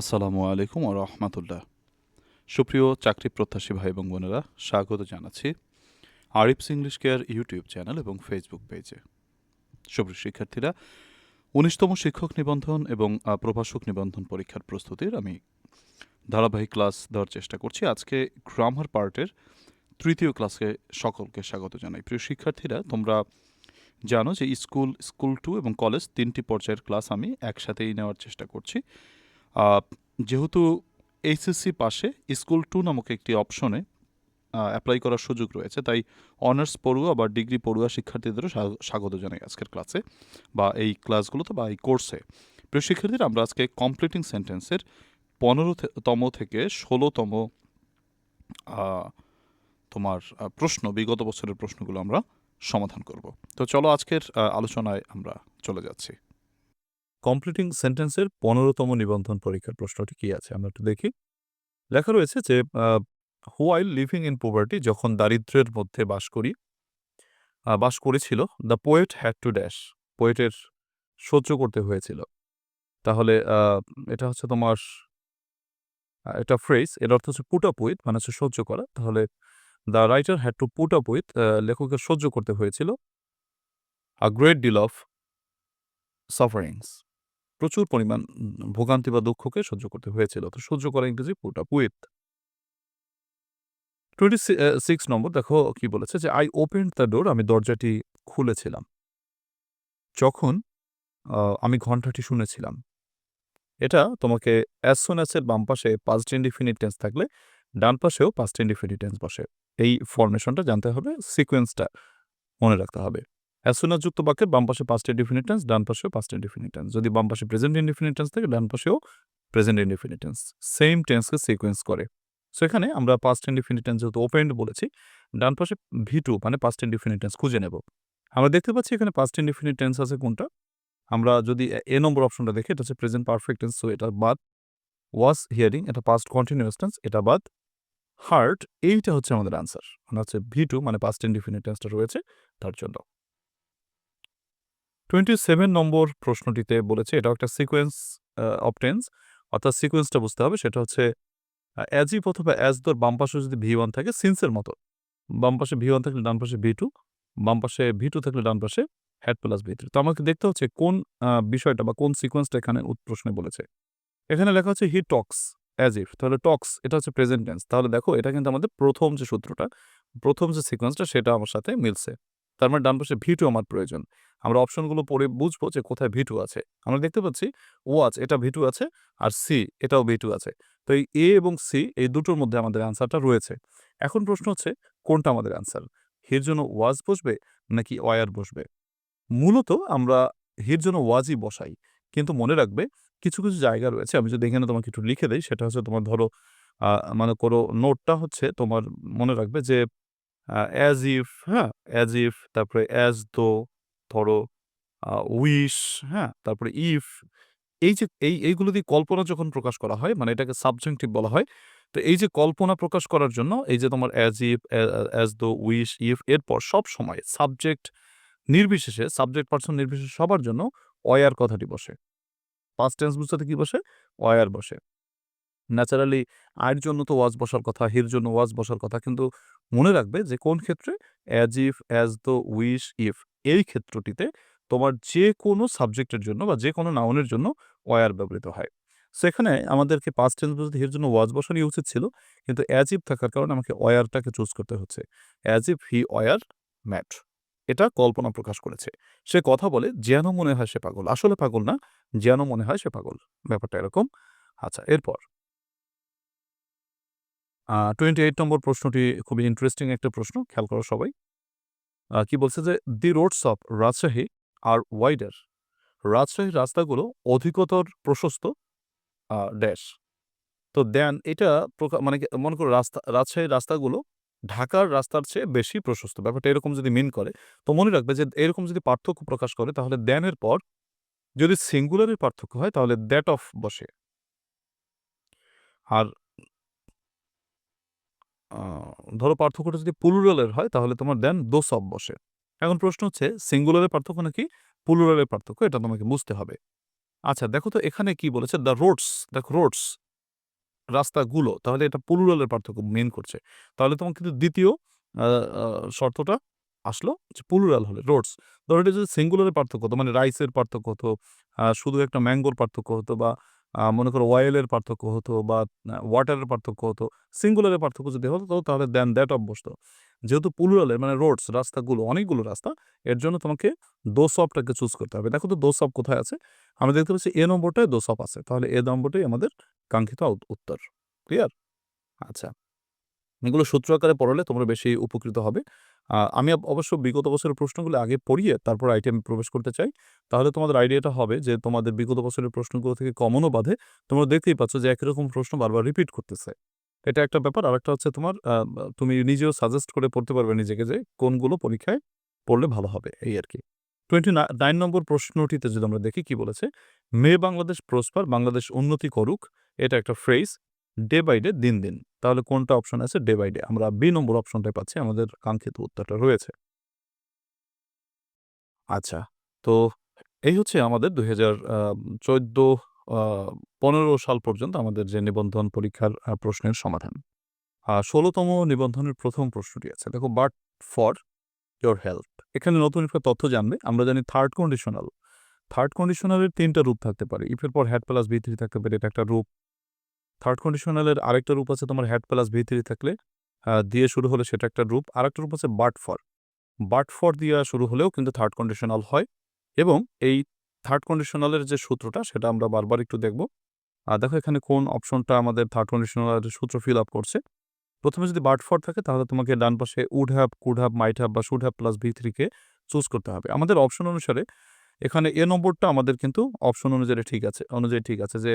আসসালামু আলাইকুম ও রহমতুল্লাহ। সুপ্রিয় চাকরি প্রত্যাশী ভাই এবং বোনেরা, স্বাগত জানাচ্ছি Arif's English care YouTube channel এবং ফেসবুক পেজে। সুপ্রিয় শিক্ষার্থীরা, উনিশতম শিক্ষক নিবন্ধন এবং প্রভাষক নিবন্ধন পরীক্ষার প্রস্তুতির আমি ধারাবাহিক ক্লাস দেওয়ার চেষ্টা করছি। আজকে গ্রামার পার্টের তৃতীয় ক্লাসে সকলকে স্বাগত জানাই। প্রিয় শিক্ষার্থীরা, তোমরা জানো যে স্কুল স্কুল টু এবং কলেজ তিনটি পর্যায়ের ক্লাস আমি একসাথেই নেওয়ার চেষ্টা করছি। যেহেতু এইচএসসি পাশে স্কুল টু নামক একটি অপশনে অ্যাপ্লাই করার সুযোগ রয়েছে, তাই অনার্স পড়ুয়া বা ডিগ্রি পড়ুয়া শিক্ষার্থীদেরও স্বা- স্বাগত জানাই আজকের ক্লাসে বা এই ক্লাসগুলোতে বা এই কোর্সে প্রিয় শিক্ষার্থীরা, আমরা আজকে কমপ্লিটিং সেন্টেন্সের পনেরোতম থেকে ষোলোতম তোমার প্রশ্ন, বিগত বছরের প্রশ্নগুলো আমরা সমাধান করব। তো চলো আজকের আলোচনায় আমরা চলে যাচ্ছি। কমপ্লিটিং সেন্টেন্সের পনেরোতম নিবন্ধন পরীক্ষার প্রশ্নটি কি আছে? আমরা একটু দেখি। লেখা রয়েছে যে হোয়াইল লিভিং ইন পোভার্টি যখন দারিদ্র্যের মধ্যে বাস করি বাস করেছিল the poet had to dash পোয়েটের সহ্য করতে হয়েছিল। তাহলে এটা হচ্ছে তোমার এটা ফ্রেজ এর অর্থ হচ্ছে পুট আপ উইথ মানে হচ্ছে সহ্য করা। তাহলে the writer had to put up with লেখকের সহ্য করতে হয়েছিল a great deal of sufferings প্রচুর পরিমাণ ভোগান্তি বা দুঃখকে সহ্য করতে হয়েছিল। তো সহ্য করা ইংরেজি up with twenty six number দেখো কি বলেছে যে আই ওপেন দ্য ডোর আমি দরজাটি খুলেছিলাম। যখন আমি ঘন্টাটি শুনেছিলাম। এটা তোমাকে অ্যাজ অ্যাসের বাম পাশে পাস্ট ইনডিফিনিট টেন্স থাকলে, ডান পাশেও পাস্ট ইনডিফিনিট টেন্স বসে। এই ফরমেশনটা জানতে হবে সিকোয়েন্সটা মনে রাখতে হবে। অ্যাজ সোন যুক্ত বাক্যের বাম পাশে পাস্ট ইনডিফিনিট টেন্স ডান পাশেও পাস্ট ইনডিফিনিট টেন্স যদি বাম পাশে প্রেজেন্ট ইনডিফিনিট টেন্স থাকে, ডান পাশেও প্রেজেন্ট ইনডিফিনিট টেন্স সেম টেন্সকে সিকোয়েন্স করে। সো এখানে আমরা পাস্ট ইনডিফিনিট টেন্স যেহেতু ওপেন্ড বলেছি, ডান পাশে ভি টু মানে পাস্ট ইনডিফিনিট টেন্স খুঁজে নেব। আমরা দেখতে পাচ্ছি এখানে পাস্ট ইনডিফিনিট টেন্স আছে কোনটা? আমরা যদি এ- নম্বর অপশনটা দেখি, এটা হচ্ছে প্রেজেন্ট পারফেক্ট টেন্স সো এটা বাদ। ওয়াজ হিয়ারিং এটা পাস্ট কন্টিনিউয়াস টেন্স এটা বাদ। হার্ট এইটা হচ্ছে আমাদের আনসার মানে হচ্ছে ভি টু মানে পাস্ট ইনডিফিনিট টেন্সটা রয়েছে তার জন্য। টোয়েন্টি সেভেন নম্বর প্রশ্নটিতে বলেছে এটা একটা সিকোয়েন্স অফ টেন্স অর্থাৎ সিকোয়েন্সটা বুঝতে হবে, সেটা হচ্ছে অ্যাজ ইফ অথবা অ্যাজ দর বাম পাশে যদি ভি ওয়ান থাকে সিন্সের মতো। বাম পাশে ভি ওয়ান থাকলে ডান পাশে ভি টু বাম পাশে ভি টু থাকলে ডান পাশে হ্যাড প্লাস ভি থ্রি তো আমাকে দেখতে হচ্ছে কোন বিষয়টা বা কোন সিকোয়েন্সটা এখানে প্রশ্নে বলেছে। এখানে লেখা হচ্ছে হি টক্স অ্যাজ ইফ তাহলে টক্স এটা হচ্ছে প্রেজেন্ট টেন্স তাহলে দেখো, এটা কিন্তু আমাদের প্রথম যে সূত্রটা, প্রথম যে সিকোয়েন্সটা সেটা আমার সাথে মিলছে। তার মানে ডান পাশে ভি টু আমার প্রয়োজন। আমরা অপশনগুলো পড়ে বুঝব যে কোথায় ভি টু আছে। আমরা দেখতে পাচ্ছি ওয়াচ এটা ভি টু আছে আর সি, এটাও ভি টু আছে। তো এই এ এবং সি, এই দুটোর মধ্যে আমাদের অ্যান্সারটা রয়েছে। এখন প্রশ্ন হচ্ছে, কোনটা আমাদের অ্যান্সার? হির জন্য ওয়াজ বসবে নাকি ওয়ার বসবে? মূলত আমরা হির জন্য ওয়াজই বসাই, কিন্তু মনে রাখবে কিছু কিছু জায়গা রয়েছে। আমি যদি এখানে তোমাকে একটু লিখে দেই, সেটা হচ্ছে তোমার ধরো মানে কোনো নোটটা হচ্ছে তোমার মনে রাখবে যে অ্যাজ ইফ হ্যাঁ অ্যাজ ইফ তারপরে অ্যাজ দো ধরো উইশ হ্যাঁ তারপরে ইফ এই যে, এই, এইগুলো দিয়ে কল্পনা যখন প্রকাশ করা হয় মানে এটাকে সাবজেক্টিভ বলা হয়, তো এই যে কল্পনা প্রকাশ করার জন্য, এই যে তোমার as if as though wish if এরপর সব সময় সাবজেক্ট নির্বিশেষে সাবজেক্ট পার্সন নির্বিশেষে সবার জন্য অয়ার কথাটি বসে। পাস্ট টেন্স বুঝতে কি বসে? অয়ার বসে। ন্যাচারালি আয়ের জন্য তো ওয়াজ বসার কথা, হির জন্য ওয়াজ বসার কথা। কিন্তু মনে রাখবে যে, কোন ক্ষেত্রে? As if as though wish if এই ক্ষেত্রটিতে তোমার যে কোনো সাবজেক্টের জন্য বা যে কোনো নাউনের জন্য ওয়ার ব্যবহৃত হয়। সেখানে আমাদেরকে পাস্ট টেন্স বুঝতে হির জন্য ওয়াজ বসারই উচিত ছিল। কিন্তু অ্যাজ ইফ থাকার কারণে আমাকে ওয়ারটাকে চুজ করতে হচ্ছে। As if he were mad এটা কল্পনা প্রকাশ করেছে। সে কথা বলে, যেন মনে হয় সে পাগল। আসলে পাগল না, যেন মনে হয় সে পাগল। ব্যাপারটা এরকম। আচ্ছা এরপর। টোয়েন্টি এইট নম্বর প্রশ্নটি খুবই ইন্টারেস্টিং একটা প্রশ্ন, খেয়াল করো সবাই। কি বলছে যে the roads of Rajshahi are wider রাজশাহীর রাস্তাগুলো অধিকতর প্রশস্ত ড্যাশ তো দেন এটা মানে মনে করো রাস্তা, রাজশাহীর রাস্তাগুলো ঢাকার রাস্তার চেয়ে বেশি প্রশস্ত। ব্যাপারটা এরকম যদি মিন করে, তো মনে রাখবে যে, এরকম যদি পার্থক্য প্রকাশ করে, তাহলে দেনের পর যদি সিঙ্গুলারের পার্থক্য হয়, তাহলে দ্যাট অফ বসে। আর ধরো পার্থক্যটা যদি পুলুরালের হয়, তাহলে তোমার দেন দোষ অফ বসে। এখন প্রশ্ন হচ্ছে সিঙ্গুলারের পার্থক্য নাকি পুলুরালের পার্থক্য? এটা তোমাকে বুঝতে হবে। আচ্ছা দেখো তো এখানে কি বলেছে? দ্য রোডস দেখো রোডস রাস্তাগুলো, তাহলে এটা পুলুরালের পার্থক্য মেন করছে। তাহলে তোমার কিন্তু দ্বিতীয় শর্তটা আসলো যে প্লুরাল হলে রোডস ধরো এটা যদি সিঙ্গুলারের পার্থক্য হতো মানে রাইসের পার্থক্য হতো শুধু একটা ম্যাঙ্গোর পার্থক্য হতো বা মনে করো অয়েলের পার্থক্য হতো বা ওয়াটারের পার্থক্য হতো। সিঙ্গুলারের পার্থক্য যদি হতো তাহলে দেন দ্যাট অফ। যেহেতু প্লুরালের মানে রোডস রাস্তাগুলো, অনেকগুলো রাস্তা, এর জন্য তোমাকে দোস অফটাকে চুজ করতে হবে। দেখো তো দোস অফ কোথায় আছে? আমরা দেখতে পাচ্ছি এ নম্বরটায় দোস অফ আছে। তাহলে এ নম্বরটাই আমাদের কাঙ্ক্ষিত উত্তর। ক্লিয়ার? আচ্ছা। এগুলো সূত্র আকারে পড়ালে তোমরা বেশি উপকৃত হবে। আমি অবশ্য বিগত বছরের প্রশ্নগুলো আগে পড়িয়ে তারপর আইটেমে প্রবেশ করতে চাই। তাহলে তোমাদের আইডিয়াটা হবে যে তোমাদের বিগত বছরের প্রশ্নগুলো থেকে কমনও বাধে। তোমরা দেখতেই পাচ্ছ যে একই রকম প্রশ্ন বারবার রিপিট করতেছে। এটা একটা ব্যাপার। আরেকটা হচ্ছে তোমার তুমি নিজেও সাজেস্ট করে পড়তে পারবে নিজেকে যে কোনগুলো পরীক্ষায় পড়লে ভালো হবে, এই আর কি 29 9 নম্বর প্রশ্নটিতে যদি আমরা দেখি কি বলেছে? মে বাংলাদেশ প্রসপার, বাংলাদেশ উন্নতি করুক। এটা একটা ফ্রেজ। ডে বাই ডে দিন, দিন। তাহলে কোনটা অপশন আছে? Day by day. আমরা বি নম্বর অপশনটাই পাচ্ছি। আমাদের কাঙ্ক্ষিত উত্তরটা রয়েছে। আচ্ছা। তো এই হচ্ছে আমাদের ২০০০ আ ১৪ আ ১৫ সাল পর্যন্ত আমাদের যে নিবন্ধন পরীক্ষার প্রশ্নের সমাধান। আ ১৬ তম নিবন্ধনের প্রথম প্রশ্নটি আছে। দেখো বাট ফর ইওর হেলথ। এখানে নতুন একটা তথ্য জানবে। আমরা জানি থার্ড কন্ডিশনাল। থার্ড কন্ডিশনালের তিনটা রূপ থাকতে পারে। ইফের পর হ্যাড প্লাস ভি থ্রি থাকতে পারে এটা একটা রূপ। থার্ড কন্ডিশনালের আরেকটা রূপ আছে তোমার হ্যাড প্লাস ভি থ্রি থাকলে দিয়ে শুরু হলে সেটা একটা রূপ। আরেকটা রূপ আছে বাট ফর। বাট ফর দিয়া শুরু হলেও কিন্তু থার্ড কন্ডিশনাল হয় এবং এই থার্ড কন্ডিশনালের যে সূত্রটা সেটা আমরা বারবার একটু দেখব। আ দেখো এখানে কোন অপশনটা আমাদের থার্ড কন্ডিশনালের সূত্র ফিল আপ করছে। প্রথমে যদি বাট ফর থাকে তাহলে তোমাকে ডান পাশে would have, could have, might have বা শুড হ্যাভ প্লাস ভি থ্রিকে চুজ করতে হবে। আমাদের অপশন অনুসারে এখানে এ নম্বরটা আমাদের কিন্তু অপশন অনুযায়ী ঠিক আছে অনুযায়ী ঠিক আছে যে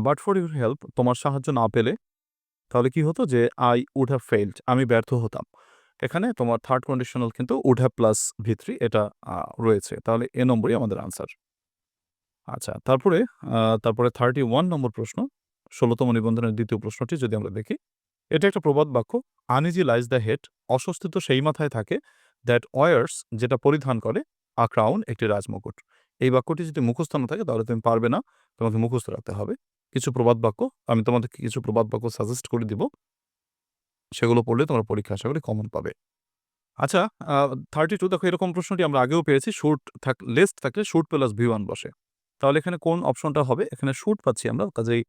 বাট ফর ইওর হেল্প তোমার সাহায্য না পেলে তাহলে কি হতো যে আই উড হ্যাভ ফেইল্ড আমি ব্যর্থ হতাম। এখানে তোমার থার্ড কন্ডিশনাল কিন্তু would have plus V three এটা রয়েছে। তাহলে এ নম্বরই আমাদের আনসার। আচ্ছা তারপরে তারপরে তারপরে 31 নম্বর প্রশ্ন ১৬ তম নিবন্ধনের দ্বিতীয় প্রশ্নটি যদি আমরা দেখি। এটা একটা প্রবাদ বাক্য। আনিজি লাইজ দ্য হেড অস্বস্তি তো সেই মাথায় থাকে দ্যাট ওয়ার্স যেটা পরিধান করে আ ক্রাউন একটি রাজমুকুট। এই বাক্যটি যদি মুখস্থ না থাকে তাহলে তুমি পারবে না। তোমাকে মুখস্থ রাখতে হবে। কিছু প্রবাদ বাক্য, আমি তোমাদেরকে কিছু প্রবাদ বাক্য সাজেস্ট করে দিব। সেগুলো পড়লে তোমরা পরীক্ষা আশা করি কমন পাবে। আচ্ছা থার্টি টু দেখো এরকম প্রশ্নটি আমরা আগেও পেয়েছি। শুড থাক লেস্ট থাকলে শুড প্লাস ভি ওয়ান বসে। তাহলে এখানে কোন অপশনটা হবে? এখানে শুড পাচ্ছি আমরা। কাজেই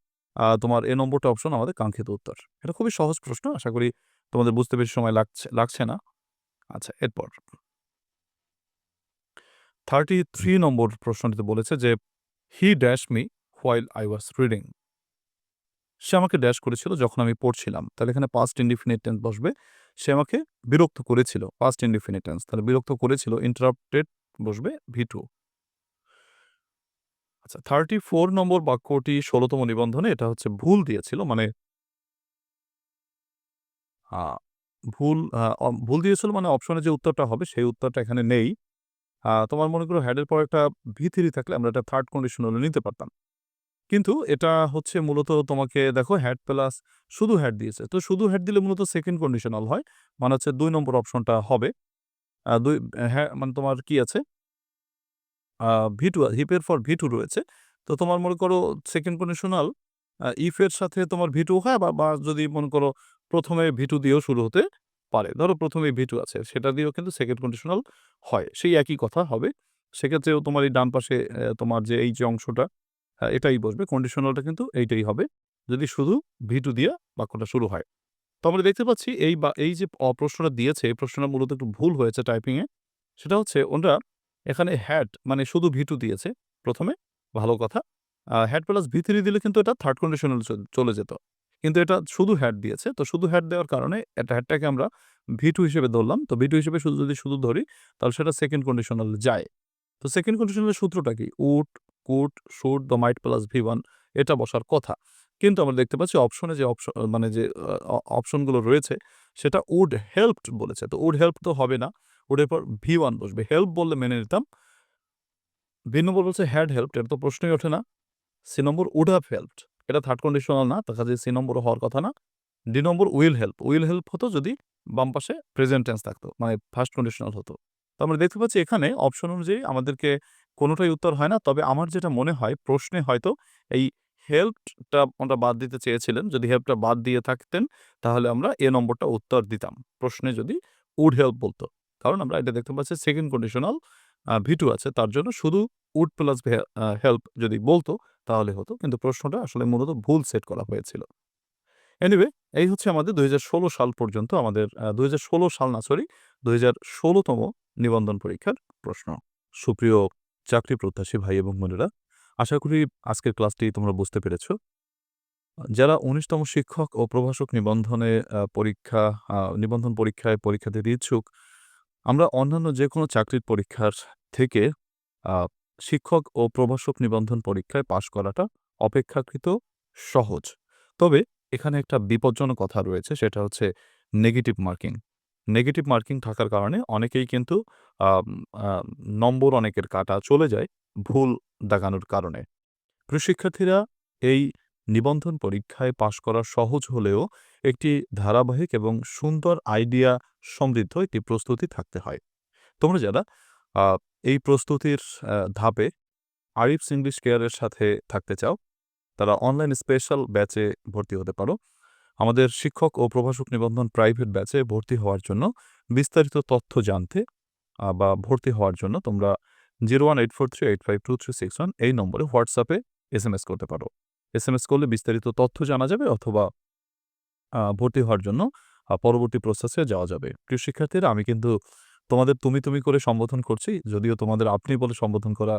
তোমার এ নম্বরটা অপশন আমাদের কাঙ্ক্ষিত উত্তর। এটা খুবই সহজ প্রশ্ন। আশা করি তোমাদের বুঝতে বেশি সময় লাগছে লাগছে না। আচ্ছা এরপর 33 নম্বর প্রশ্নটিতে বলেছে যে he dash me while I was reading. সে আমাকে ড্যাশ করেছিল যখন আমি পড়ছিলাম। তাহলে এখানে পাস্ট ইনডিফিনিট টেন্স বসবে। সে আমাকে বিরক্ত করেছিল। Past indefinite tense. তাহলে বিরক্ত করেছিল ইন্টারাপ্টেড বসবে ভি টু। আচ্ছা 34 নম্বর বাক্যটি ১৬ তম নিবন্ধনে এটা হচ্ছে ভুল দিয়েছিল। মানে ভুল ভুল দিয়েছিল মানে অপশনে যে উত্তরটা হবে, সেই উত্তরটা এখানে নেই। তোমার মনে করো হ্যাডের পর একটা ভি থ্রি থাকলে আমরা এটা থার্ড কন্ডিশনালে নিতে পারতাম। কিন্তু এটা হচ্ছে মূলত তোমাকে দেখো হেড প্লাস শুধু হেড দিয়েছে। তো শুধু হেড দিলে মূলত সেকেন্ড কন্ডিশনাল হয়। মানে হচ্ছে দুই নম্বর অপশনটা হবে। দুই হ্যাঁ মানে তোমার কি আছে? ভিটু ভি টু হিপ এর পর ভি টু রয়েছে। তো তোমার মনে করো সেকেন্ড কন্ডিশনাল ইফের সাথে তোমার ভিটু হয় বা বা যদি মনে করো প্রথমে ভিটু দিয়েও শুরু হতে পারে। ধরো প্রথমে ভিটু আছে, সেটা দিয়েও কিন্তু সেকেন্ড কন্ডিশনাল হয়। সেই একই কথা হবে। সেক্ষেত্রেও তোমার এই ডান পাশে তোমার যে এই যে অংশটা এটাই বসবে। কন্ডিশনালটা কিন্তু এইটাই হবে। যদি শুধু ভি টু দিয়ে বাক্যটা শুরু হয়। তো আমরা দেখতে পাচ্ছি এই বা এই যে প্রশ্নটা দিয়েছে এই প্রশ্নটা মূলত একটু ভুল হয়েছে টাইপিংয়ে সেটা হচ্ছে ওনরা এখানে হ্যাট মানে শুধু ভি টু দিয়েছে ১ম এ ভালো কথা। হ্যাট প্লাস ভি থ্রি দিলে কিন্তু এটা থার্ড কন্ডিশনাল চলে যেত। কিন্তু এটা শুধু হ্যাট দিয়েছে। তো শুধু হ্যাট দেওয়ার কারণে এটা হ্যাটটাকে আমরা ভি টু হিসেবে ধরলাম। তো ভি টু হিসেবে শুধু যদি শুধু ধরি তাহলে সেটা সেকেন্ড কন্ডিশনাল যায়। তো সেকেন্ড কন্ডিশনালের সূত্রটা কি? Would, could, should, the might plus V one এটা বসার কথা। কিন্তু আমরা দেখতে পাচ্ছি অপশনে যে অপশন মানে যে অপশনগুলো রয়েছে সেটা উড হেল্পড বলেছে। তো উড হেল্প তো হবে না। উড এর পর ভি ওয়ান বসবে। হেল্প বললে মেনে নিতাম। বি নম্বর বলছে হ্যাড হেল্পড এটা তো প্রশ্নই ওঠে না। C number would have helped এটা থার্ড কন্ডিশনাল না। তার কাছে সি নম্বর হওয়ার কথা না। D number will help. Will help হতো যদি বাম পাশে প্রেজেন্ট টেন্স থাকতো। মানে ফার্স্ট কন্ডিশনাল হতো। তো আমরা দেখতে পাচ্ছি এখানে অপশন অনুযায়ী আমাদেরকে কোনোটাই উত্তর হয় না। তবে আমার যেটা মনে হয়, প্রশ্নে হয়তো এই হেল্পড-টা ওটা বাদ দিতে চেয়েছিলেন। যদি হেল্পটা বাদ দিয়ে থাকতেন, তাহলে আমরা এ নম্বরটা উত্তর দিতাম। প্রশ্নে যদি উড হেল্প বলতো কারণ আমরা এটা দেখতে পাচ্ছি সেকেন্ড কন্ডিশনাল ভিটু আছে। তার জন্য শুধু উড প্লাস হেল্প যদি বলতো, তাহলে হতো। কিন্তু প্রশ্নটা আসলে মূলত ভুল সেট করা হয়েছিল। এনিওয়ে এই হচ্ছে আমাদের ২০১৬ সাল পর্যন্ত আমাদের ২০১৬ সাল না সরি ২০১৬ তম নিবন্ধন পরীক্ষার প্রশ্ন। সুপ্রিয় চাকরি প্রত্যাশী ভাই এবং বোনেরা, আশা করি আজকের ক্লাসটি তোমরা বুঝতে পেরেছ। যারা ১৯ তম শিক্ষক ও প্রভাষক নিবন্ধনে পরীক্ষা নিবন্ধন পরীক্ষায় পরীক্ষা দিতে ইচ্ছুক, আমরা অন্যান্য যেকোনো চাকরির পরীক্ষার থেকে শিক্ষক ও প্রভাষক নিবন্ধন পরীক্ষায় পাশ করাটা অপেক্ষাকৃত সহজ। তবে এখানে একটা বিপজ্জনক কথা রয়েছে সেটা হচ্ছে নেগেটিভ মার্কিং। নেগেটিভ মার্কিং থাকার কারণে অনেকেই কিন্তু নম্বর অনেকের কাটা চলে যায় ভুল দাগানোর কারণে। প্রিয় শিক্ষার্থীরা এই নিবন্ধন পরীক্ষায় পাশ করা সহজ হলেও একটি ধারাবাহিক এবং সুন্দর আইডিয়া সমৃদ্ধ একটি প্রস্তুতি থাকতে হয়। তোমরা যারা এই প্রস্তুতির ধাপে আরিফস ইংলিশ কেয়ারের সাথে থাকতে চাও, তারা অনলাইন স্পেশাল ব্যাচে ভর্তি হতে পারো। আমাদের শিক্ষক ও প্রভাষক নিবন্ধন প্রাইভেট ব্যাচে ভর্তি হওয়ার জন্য বিস্তারিত তথ্য জানতে বা ভর্তি হওয়ার জন্য তোমরা 01843852361 এই নম্বরে হোয়াটসঅ্যাপে এস এম এস করতে পারো। এসএমএস করলে বিস্তারিত তথ্য জানা যাবে অথবা ভর্তি হওয়ার জন্য পরবর্তী প্রসেসে যাওয়া যাবে। প্রিয় শিক্ষার্থীরা আমি কিন্তু তোমাদের তুমি, তুমি করে সম্বোধন করছি। যদিও তোমাদের আপনি বলে সম্বোধন করা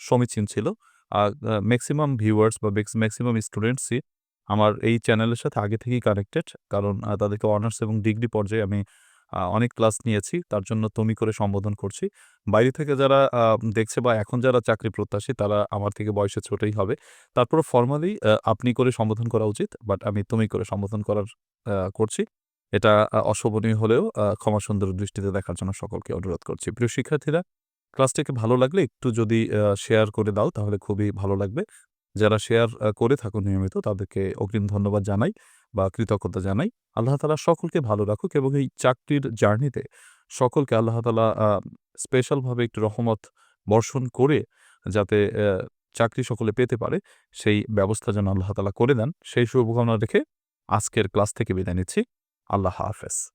সমীচীন ছিল। আ আ মেক্সিমাম ভিউয়ার্স বা ম্যাক্সিমাম স্টুডেন্টসই আমার এই চ্যানেলের সাথে আগে থেকেই কানেক্টেড। কারণ তাদেরকে অনার্স এবং ডিগ্রি পর্যায়ে আমি অনেক ক্লাস নিয়েছি। তার জন্য তুমি করে সম্বোধন করছি। বাইরে থেকে যারা দেখছে বা এখন যারা চাকরি প্রত্যাশী তারা আমার থেকে বয়সে ছোটই হবে। তারপর ফর্মালি আপনি করে সম্বোধন করা উচিত। বাট আমি তুমি করে সম্বোধন করার করছি। এটা অশোভনীয় হলেও ক্ষমা সুন্দর দৃষ্টিতে দেখার জন্য সকলকে অনুরোধ করছি। প্রিয় শিক্ষার্থীরা, ক্লাসটিকে ভালো লাগলে একটু যদি শেয়ার করে দাও তাহলে খুবই ভালো লাগবে। যারা শেয়ার করে থাকো নিয়মিত, তাদেরকে অগ্রিম ধন্যবাদ জানাই বা কৃতজ্ঞতা জানাই। আল্লাহ তাআলা সকলকে ভালো রাখুক এবং এই চাকরির জার্নিতে সকলকে আল্লাহ তাআলা আ স্পেশালভাবে একটু রহমত বর্ষণ করে যাতে চাকরি সকলে পেতে পারে, সেই ব্যবস্থা যেন আল্লাহ তাআলা করে দেন। সেই শুভকামনা রেখে আজকের ক্লাস থেকে বিদায় নিচ্ছি। আল্লাহ হাফেজ।